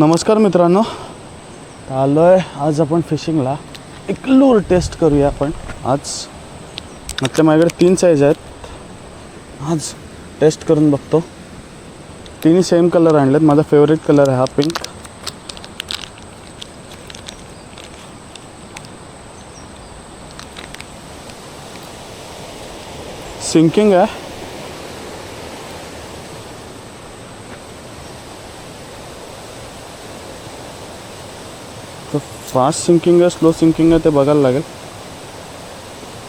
नमस्कार मित्रांनो. आलो आहे आज आपण फिशिंगला. एक लूर टेस्ट करूया आपण. आज आजच्या माझ्याकडे तीन साईज आहेत. आज टेस्ट करून बघतो. तिन्ही सेम कलर आणलेत. माझा फेवरेट कलर आहे हा पिंक सिंकिंग आहे तर फास्ट सिंकिंग आहे स्लो सिंकिंग आहे ते बघायला लागेल.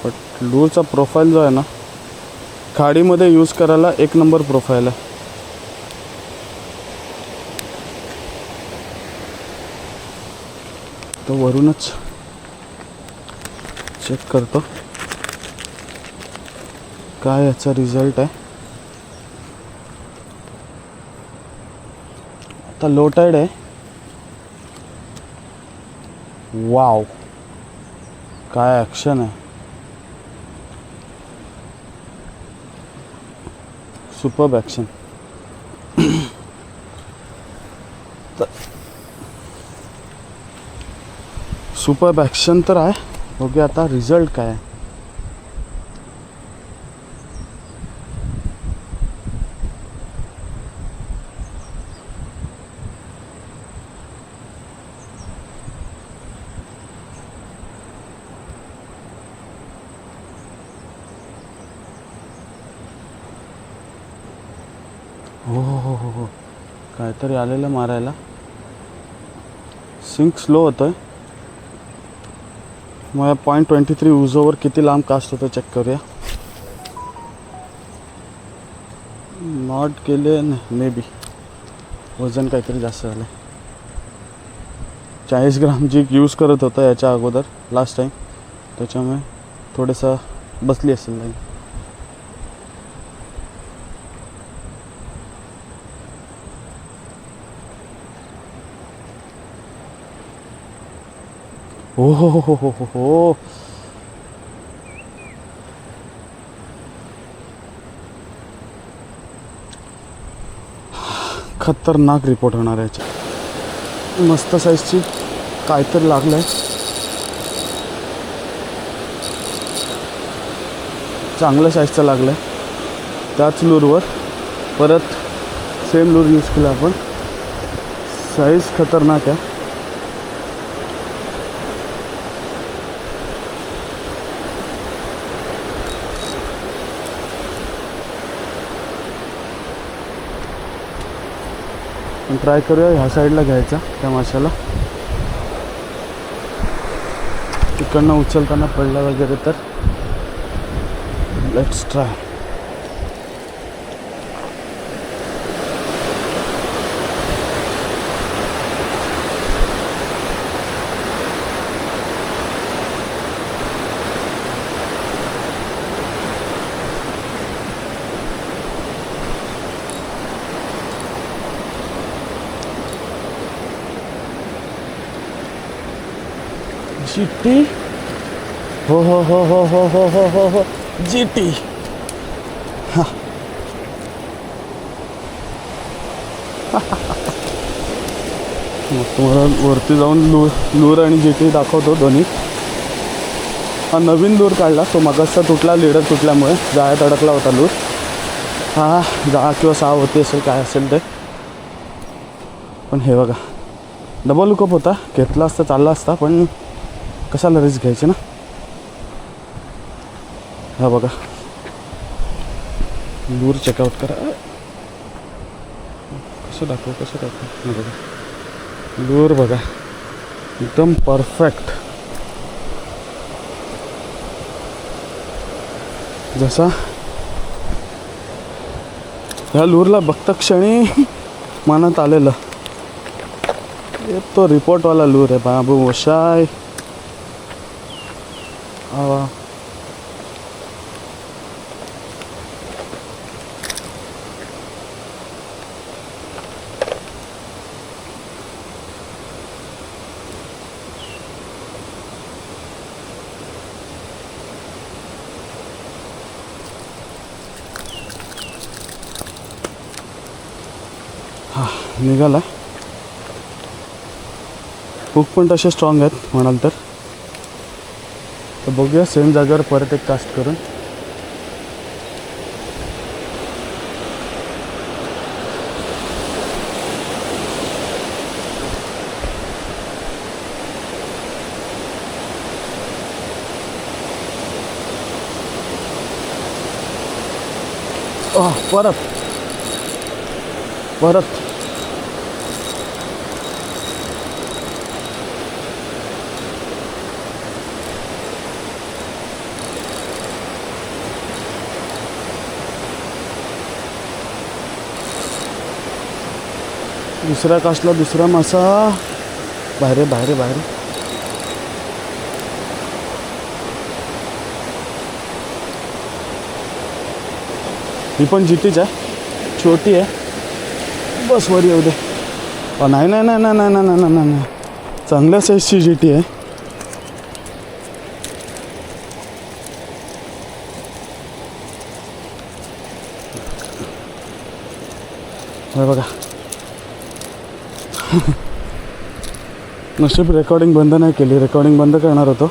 बट लूरचा प्रोफाईल जो आहे ना खाडीमध्ये यूज करायला एक नंबर प्रोफाईल आहे. तो वरूनच चेक करतो. काय याचा रिझल्ट आहे? आता लो टाईड आहे. वाव, काय ॲक्शन है सुपर ॲक्शन सुपर ॲक्शन तर आहे. बघूया आता रिझल्ट काय आहे. कोणतरी आलेलं मारायला. सिंक स्लो होतं आहे मग पॉईंट ट्वेंटी थ्री उजोवर किती लांब कास्ट होतं चेक करूया. नॉट केले मे बी वजन काहीतरी जास्त झालं चाळीस ग्राम जी यूज करत होतं याच्या अगोदर लास्ट टाईम त्याच्यामुळे थोडंसं बसली असेल लाईन हो हो हो हो हो हो. खतरनाक रिपोर्ट होणार आहे याच्या मस्त साईजची काहीतरी लागलं आहे चांगल्या साईजचं लागलं आहे त्याच लूरवर परत सेम लूर यूज केला आपण. साईज खतरनाक आहे. पण ट्राय करूया ह्या साईडला घ्यायचा त्या माशाला. तिकडनं उचलताना पडला वगैरे तर. लेट्स ट्राय जीटी हो हो हो हो हो हो हो हो हो जीटी मग तुम्हाला वरती जाऊन लूर लूर आणि जीटी दाखवतो दोन्ही हा नवीन लूर काढला तो मागासचा तुटला लिडर तुटल्यामुळे जाळ्यात अडकला होता लूर. हा दहा किंवा सहा होती असेल काय असेल ते. पण हे बघा डबल लुकअप होता घेतला असता चालला असता पण कशाला रिस्क घ्यायची ना? हा बघा. लूर चेकआउट करा. कसं दाखव कसं दाखव? बघा. लूर बघा. एकदम परफेक्ट जसा ह्या लूरला बघता क्षणी मनात आलेलं. तो रिपोर्टवाला लूर आहे बाबू वशाय. निघाला. हुक पण तसे स्ट्रॉंग आहेत म्हणाल तर. तर बघूया सेम जागेवर परत एक कास्ट करून. परत. परत. दुसरा कासला दुसरा मासा? बाहेर बाहेर बाहेर ही पण जितीच आहे. छोटी आहे. बस वर येऊ दे. नाही नाही नाही नाही नाही नाही नाही नाही नाही. चांगल्या साईजची जिटी आहे. बघा. नशीब रेकॉर्डिंग बंद नाही केली. रेकॉर्डिंग बंद करणार होतो.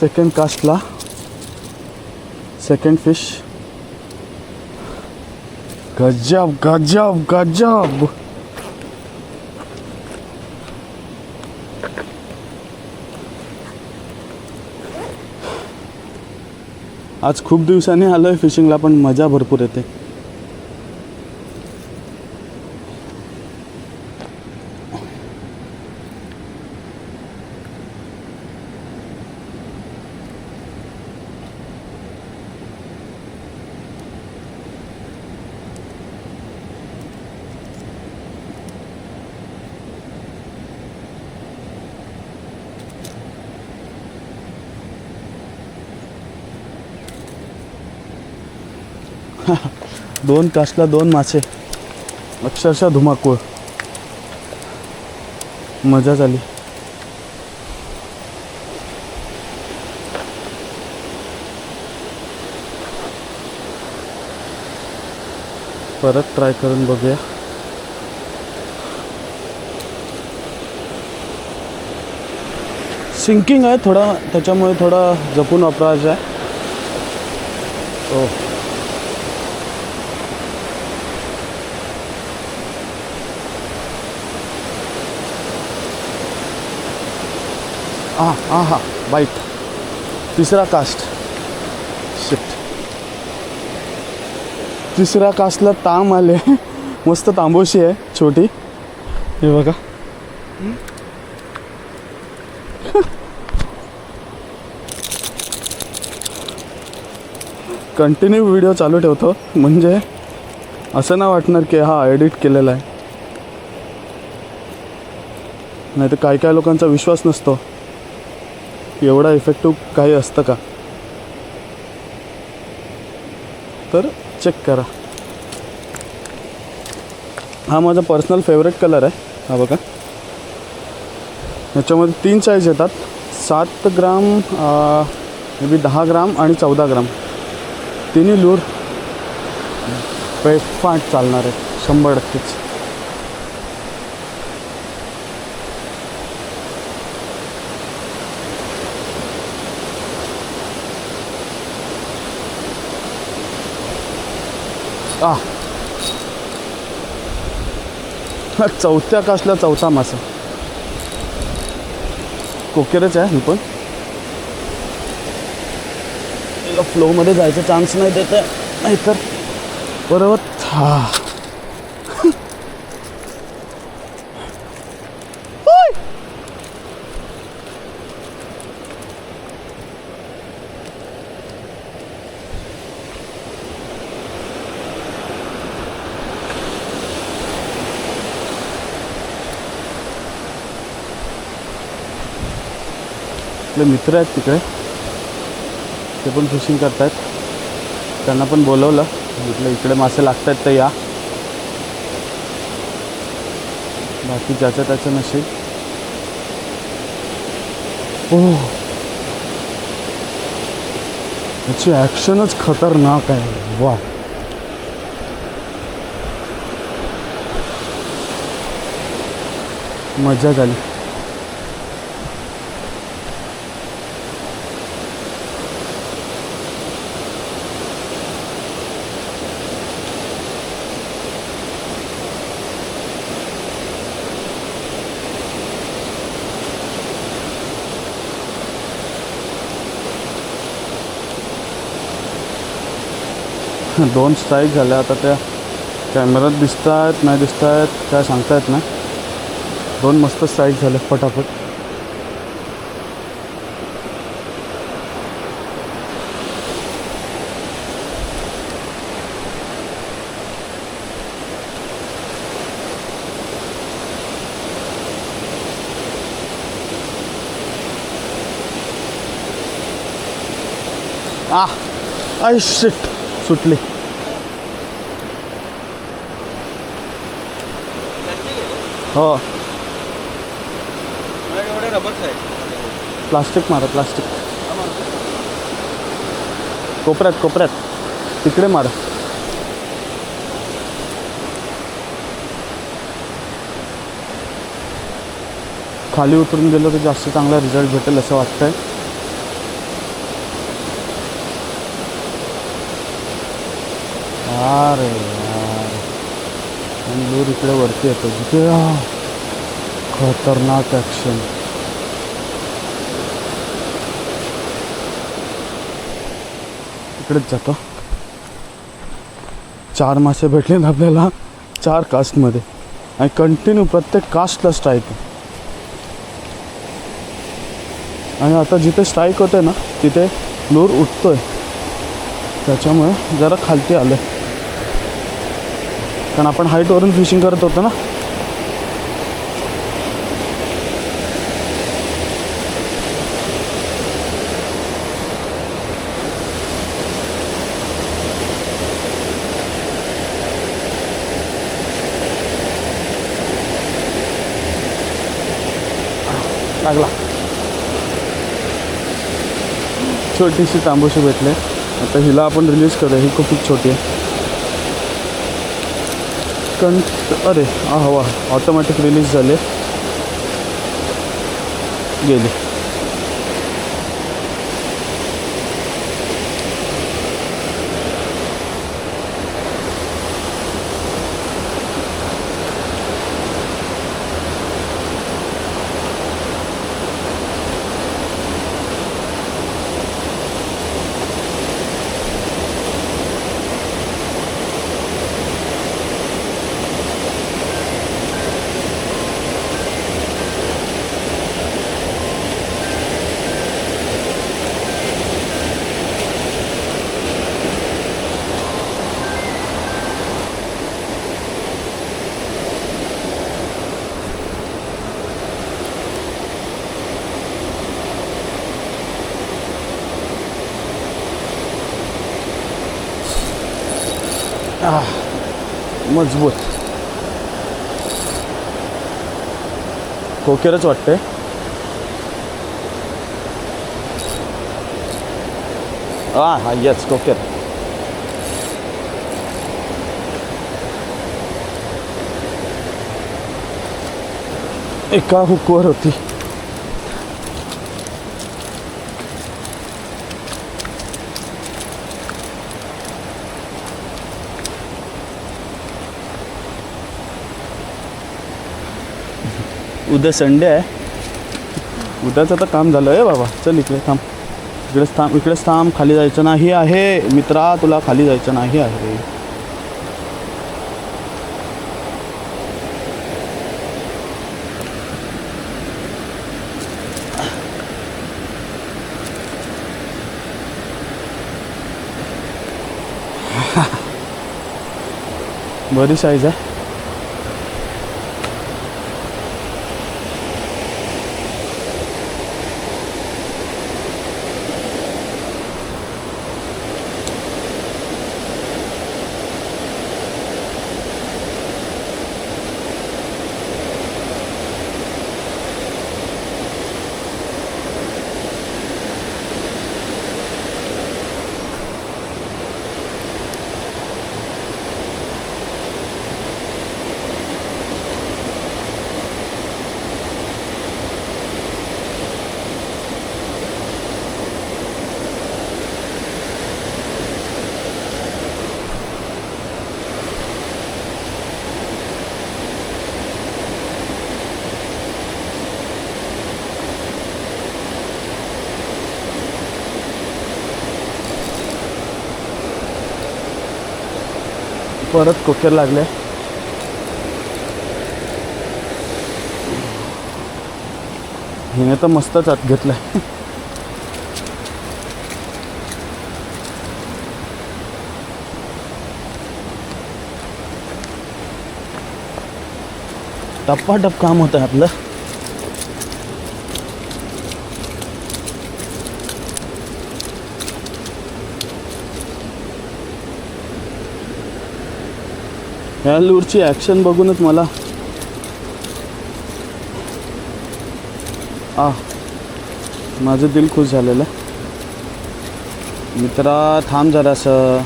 सेकंड कास्टला सेकंड फिश गजब गजब गजब. आज खूप दिवसांनी आलो आहे फिशिंगला पण मजा भरपूर येते. दोन कासला दोन मासे. अक्षरशः धुमाकूळ. मजा झाली. परत ट्राय करून बघूया. सिंकिंग आहे थोडा त्याच्यामुळे थोडा जपून वापरायचं आहे. ओ आ हा हा बाईट तिसरा कास्ट. शिफ्ट तिसऱ्या कास्टला ताम आले. मस्त तांबोशी आहे छोटी. हे बघा. कंटिन्यू व्हिडिओ चालू ठेवतो. म्हणजे असं नाही वाटणार की हा एडिट केलेला आहे. नाही तर काही काही लोकांचा विश्वास नसतो. एवढा इफेक्टिव्ह काही असतं का? तर चेक करा. हा माझा पर्सनल फेवरेट कलर आहे. हा बघा. याच्यामध्ये तीन साईज येतात. सात ग्राम मे बी दहा ग्राम आणि चौदा ग्राम. तिन्ही लूर पेफाट चालणार आहे शंभर टक्केच. आ. हा चौथ्या कासला चौथा मासा. कोकेरच आहे ही पण. फ्लोमध्ये जायचा चान्स नाही देत आहे. नाहीतर बरोबर हा. आपले मित्र आहेत तिकडे. ते पण फिशिंग करतायत. त्यांना पण बोलवलं. म्हटलं इकडे मासे लागत आहेत तर या. बाकी ज्याचं त्याचं नशीब. हो. याची ॲक्शनच खतरनाक आहे. वा. मजा झाली दोन स्ट्राईक झाल्या. आता त्या कॅमेऱ्यात दिसत आहेत नाही दिसत आहेत काय सांगता येत नाही. दोन मस्त स्ट्राईक झाले फटाफट. आ आय शिट सुटली. हो. एवढे रबर्स आहे प्लास्टिक मारा प्लास्टिक कोपऱ्यात कोपऱ्यात. तिकडे मारा. खाली उतरून गेलो तर जास्त चांगला रिझल्ट भेटेल असं वाटतंय. अरे. दूर इकडे वरती येतो. जिथे खतरनाक ॲक्शन इकडेच जातो. चार मासे भेटले ना आपल्याला चार कास्टमध्ये आणि कंटिन्यू प्रत्येक कास्टला स्ट्राईक आणि आता जिथे स्ट्राईक होते ना तिथे लूर उठतोय. त्याच्यामुळे जरा खालती आलं कारण आपण हाईटवरून फिशिंग करत होतो ना. लागला. छोटीशी तांबूशी भेटले. आता हिला आपण रिलीज करूया. ही खूप छोटी आहे. कंट अरे हा हवा ऑटोमॅटिक रिलीज झाले. गेली. मजबूत. कोकेरच वाटते हा हा येस कोकेर एका हुकवर होती. उद्या संडे आहे. उद्याचं तर काम झालं. आहे बाबा चल इकडे थांब. इकडेच थांब इकडेच थांब. खाली जायचं नाही आहे. मित्रा तुला खाली जायचं नाही आहे. बरी साईज आहे. परत कोकेर लागले. हिने तर मस्तच आत घेतलाय टप्पा टप काम होतं आपलं. ह्या लूरची ॲक्शन बघूनच मला आ माझं दिल खुश झालेलं आहे. मित्रा थांब जरासं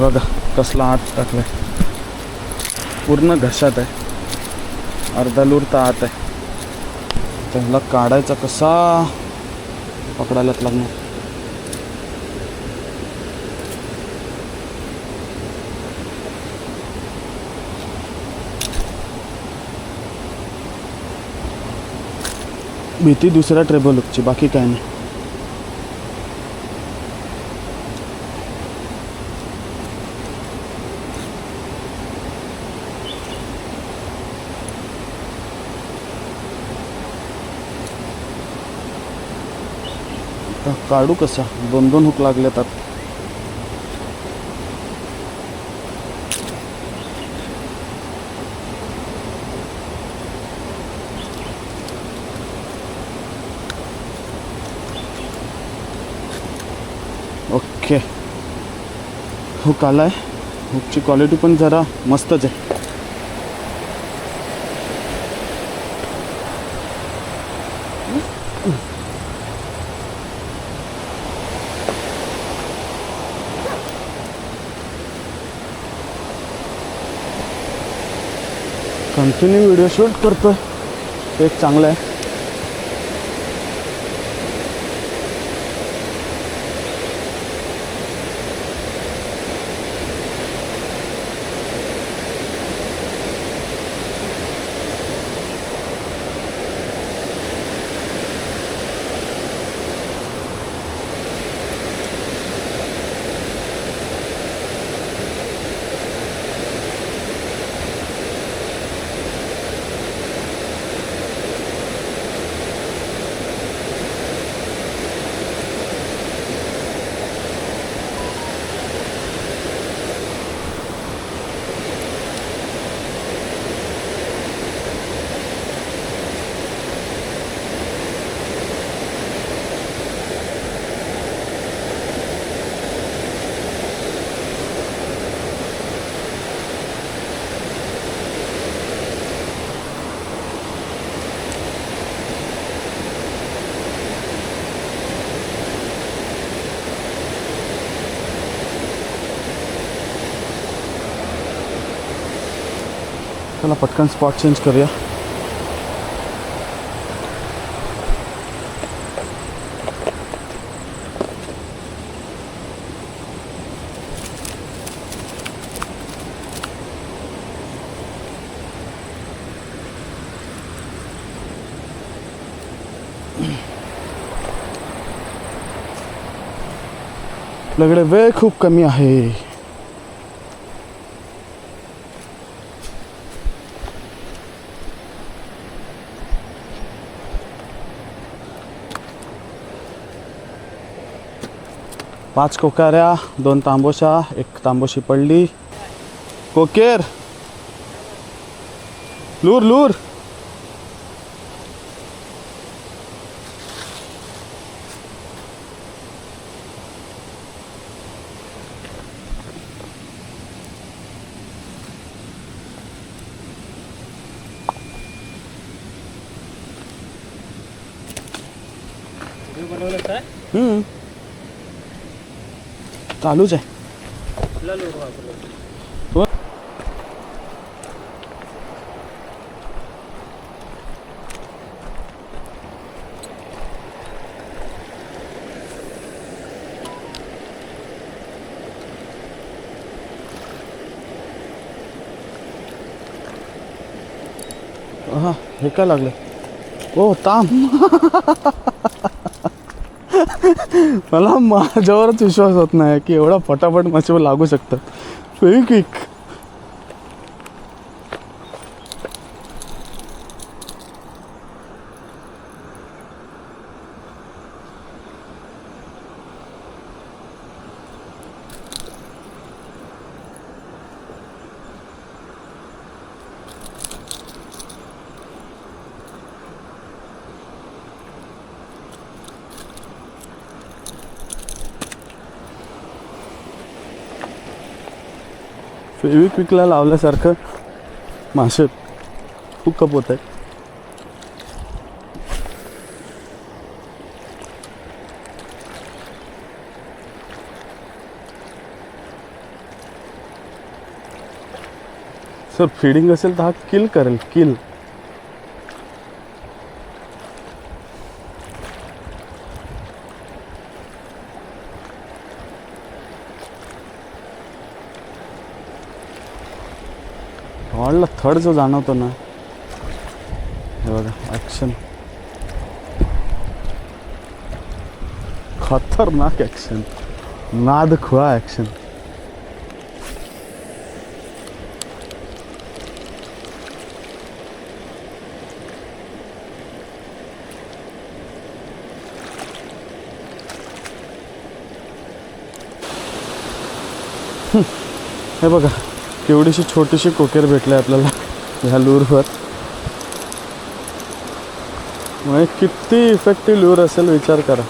बघा कसला आत टाकलाय पूर्ण घशात आहे. अर्धा लूर तर आत आहे. त्याला काढायचा कसा? पकडायलाच लागणार. भीती दुसऱ्या ट्रेबल लुकची बाकी काय नाही. काढू कसा? दोन दोन हुक लागले तर. ओके. हुक आलाय. हुकची क्वालिटी पण जरा मस्तच आहे. कंटिन्यू व्हिडिओ शूट करतो ते एक चांगलं आहे. चला पटकन स्पॉट चेंज करूया आपल्याकडे वेळ खूप कमी आहे पाच कोकाऱ्या दोन तांबोशा एक तांबोशी पडली. कोकेर! लूर लूर! चालूच जाए। हाँ हेका काय ओ ताम। मला माझ्यावरच विश्वास होत नाही की एवढा फटाफट माशीवर लागू शकतात क्विक क्विक विकला लावल्यासारखं मासे हुकअप होत आहे सर फिडिंग असेल तर हा किल करेल किल खड थर्ड जो जाणवतो ना हे बघा ॲक्शन खतरनाक ॲक्शन नाद खुळा ॲक्शन हे बघा. केवढीशी छोटीशी कोकेर भेटले आपल्याला ह्या लूरवर. म्हणजे किती इफेक्टिव्ह लूर असेल विचार करा.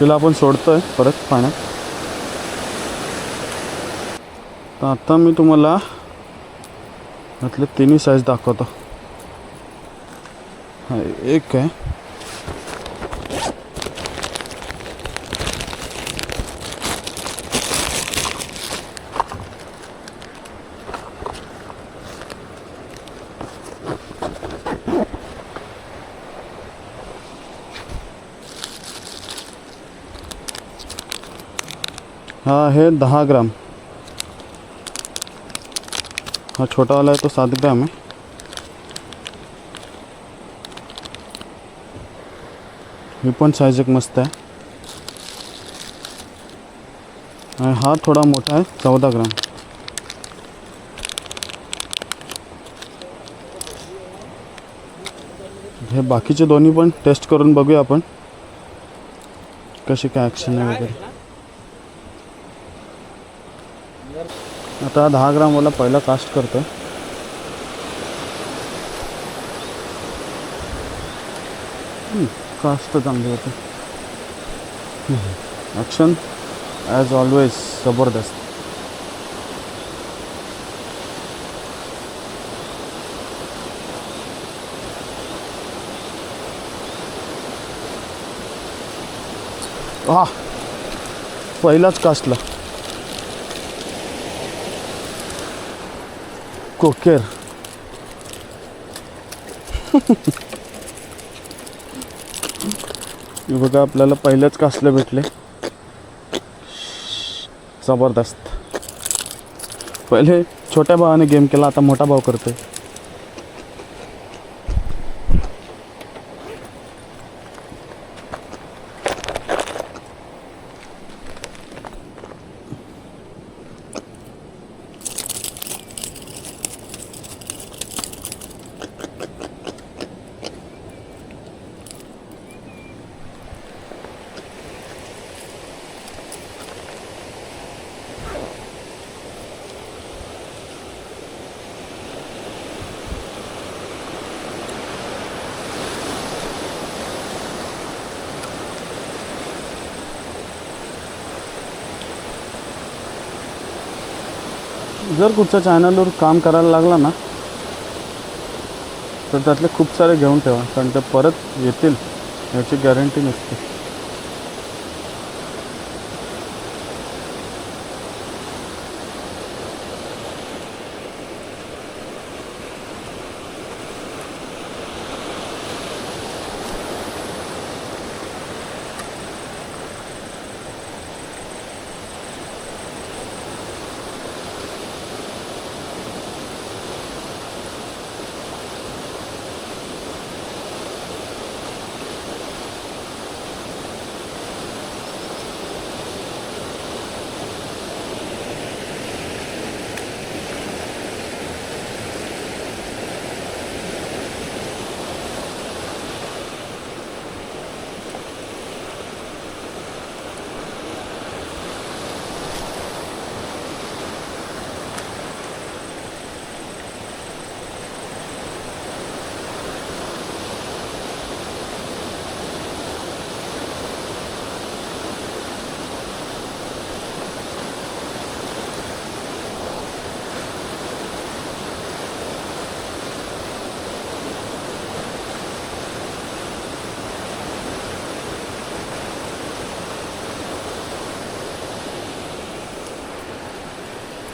तिला आपण सोडतोय परत पाण्यात. तर आता मी तुम्हाला यातले तिन्ही साईज दाखवतो हा एक आहे हा आहे दहा ग्राम। हा छोटावाला है तो सात ग्राम आहे ही साईज एक मस्त हा। थोडा मोठा आहे चौदा ग्राम। हे बाकीचे दोन्ही पण टेस्ट बघूया आपण, कशी काय ॲक्शन आहे वगैरे. आता दहा ग्रामवाला पहिला कास्ट करतो. कास्ट चांगली होते. ॲक्शन ॲज ऑलवेज जबरदस्त. हा पहिलाच कास्टला कोकेर हे बघा आपल्याला पहिलेच कासले भेटले. जबरदस्त. पहिले छोट्या भावाने गेम केला आता मोठा भाव करतोय. जर कुठच्या चॅनलवर काम करायला लागला ना तर त्यातले खूप सारे घेऊन ठेवा कारण ते परत येतील याची गॅरंटी नसते.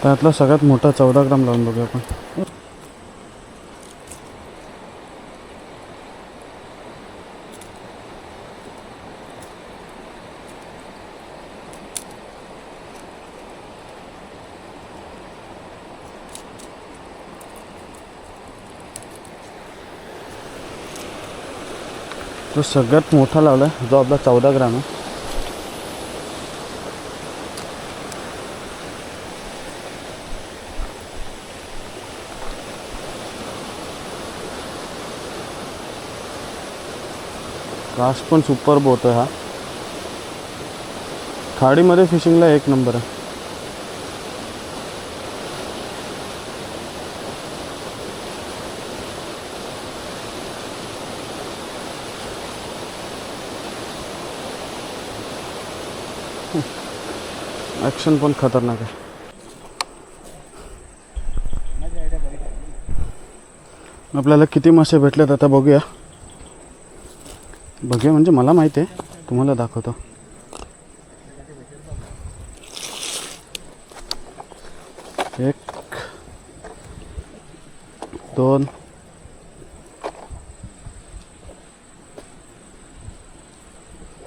त्यातला सगळ्यात मोठा चौदा ग्राम लावून बघूया आपण. तो सगळ्यात मोठा लावला जो आपला चौदा ग्राम आहे. कास्ट पण सुपर बोट आहे हा. खाडीमध्ये फिशिंगला एक नंबर आहे. ॲक्शन पण खतरनाक आहे. आपल्याला किती मासे भेटलेत आता बघूया. बघूया म्हणजे मला माहिती आहे. तुम्हाला दाखवतो. एक दोन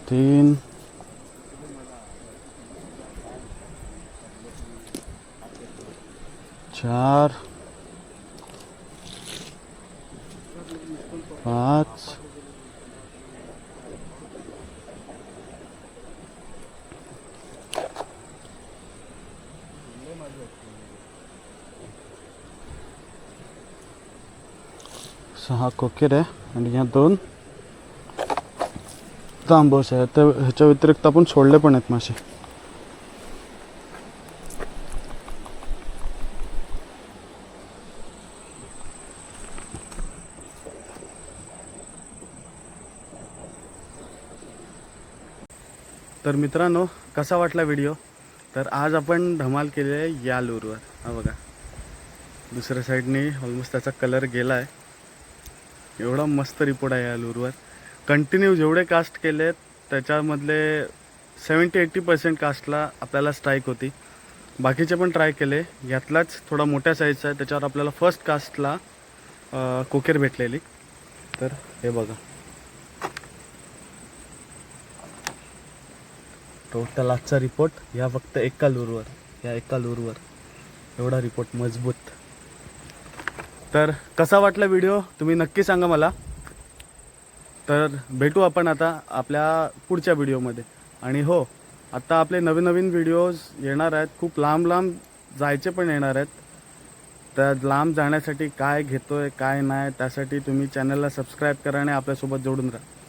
तीन चार पाच सहा कोकेर आहे आणि ह्या दोन तांबोस आहे तर ह्याच्या व्यतिरिक्त आपण सोडले पण आहेत मासे. तर मित्रांनो कसा वाटला व्हिडिओ? तर आज आपण धमाल केली आहे या लूरवर. हा बघा. दुसऱ्या साईडने ऑलमोस्ट त्याचा कलर गेला आहे एवढा मस्त रिपोर्ट आहे या लूरवर कंटिन्यू जेवढे कास्ट केले आहेत त्याच्यामधले सेवन्टी एट्टी पर्सेंट कास्टला आपल्याला स्ट्राईक होती. बाकीचे पण ट्राय केले. यातलाच थोडा मोठ्या साईजचा आहे. त्याच्यावर आपल्याला फर्स्ट कास्टला कोकेर भेटलेली. तर हे बघा. टोटल आजचा रिपोर्ट या फक्त एका लूरवर या एका लूरवर एवढा रिपोर्ट मजबूत. तर कसा वाटला व्हिडिओ तुम्ही नक्की सांगा मला. तर भेटू आपण आता आपल्या पुढच्या व्हिडिओमध्ये आणि हो आता आपले नवीन नवीन व्हिडिओज येणार आहेत. खूप लांब लांब जायचे पण येणार आहेत. तर लांब जाण्यासाठी काय घेतोय काय नाही त्यासाठी तुम्ही चॅनलला सबस्क्राईब करा आणि आपल्यासोबत जोडून राहा.